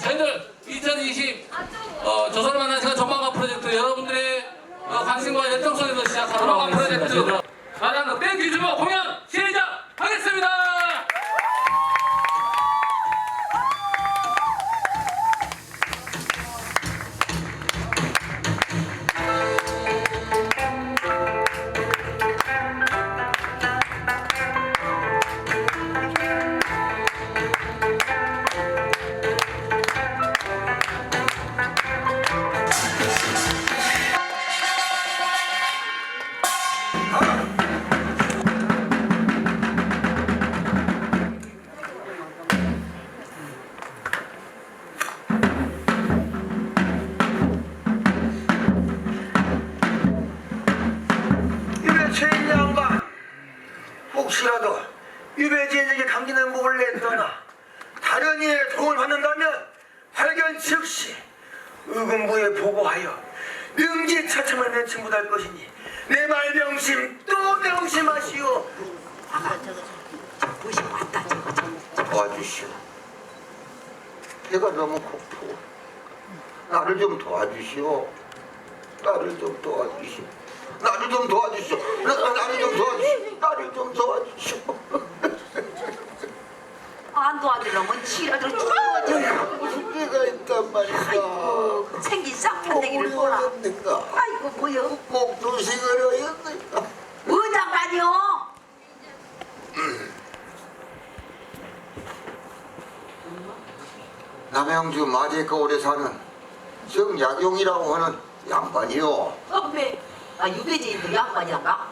저희들 2020 어, 조선을 만난 시간 전망과 프로젝트 여러분들의 어, 관심과 열정 속에서 시작하도록 하겠습니다. 가장 땡큐 주마 공연! 혹시라도 유배지에게 감기는 목을 냈거나 다른 이의 도움을 받는다면 발견 즉시 의금부에 보고하여 명지차참을 맺힌부할 것이니 내 말 명심 또 명심하시오. 저거 보시 왔다 저거 도와주시오. 배가 너무 고프고 나를 좀 도와주시오. 나를 좀 도와주시오 나를 좀 도와주시오. 나, 나를 좀 도와주시오. 나를 좀 도와주시오. 안 도와주려면 죽어져 무슨 죄가 있단 말이야? 아이고 생긴 쌍판대기를 보라. 어렸는가? 아이고 뭐여? 목도식을 하였는가? 의장관이요? 남양주 마제가 오래 사는 정약용이라고 하는 양반이요. 선배 아 유배지인도 양반이란가?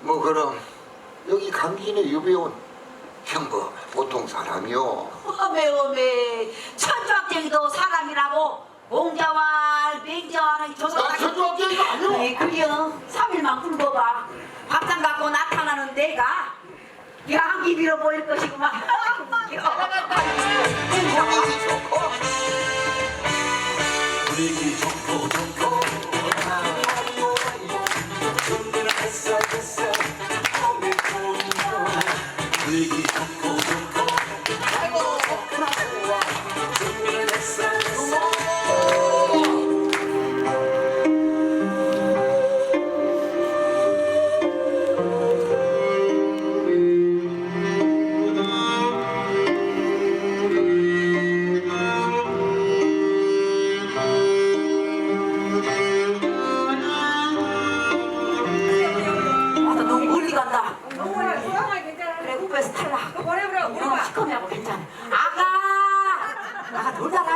뭐 그럼 여기 감기인에 유배온. 평범 보통 사람이요. 어메 어메. 천주학쟁이도 사람이라고? 공자왈 맹자왈 조선 나 천주학쟁이가 아니오 네, 그려 3일만 굶어봐. 밥상 갖고 나타나는 내가. 양기 빌어 보일 것이구만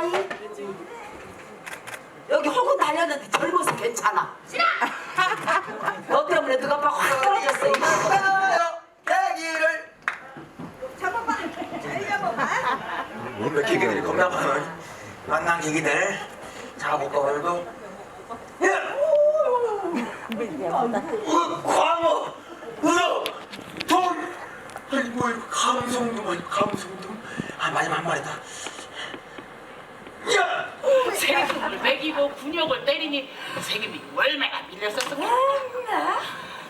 놀다라이. 여기 혹은 달렸는데 젊어서 괜찮아. 싫어! 너 때문에 누가 막확 떨어졌어. 이 대기를 잠깐만. 잘 잡아봐. 우리 기계들이 겁나 많아 만난 기기들 자볼까 오늘도 야! 어, 광어 우럭 돌 아니 뭐 이거 감성돔 아니 감성돔 아 마지막 한 마리다 야! 세금을 매기고 군욕을 때리니 세금이 얼마나 밀렸었을까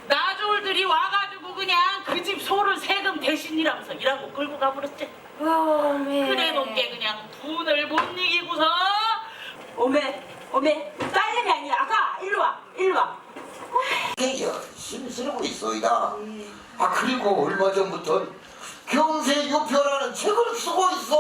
나졸들이 와가지고 그냥 그 집 소를 세금 대신이라면서 일하고 끌고 가버렸지 그래놓은 게 그냥 분을 못 이기고서 오메, 오메. 딸내미 아니야. 아가, 일로 와, 일로 와. 이게 열심히 쓰고 있어이다 아 그리고 얼마 전부터 경세유표라는 책을 쓰고 있어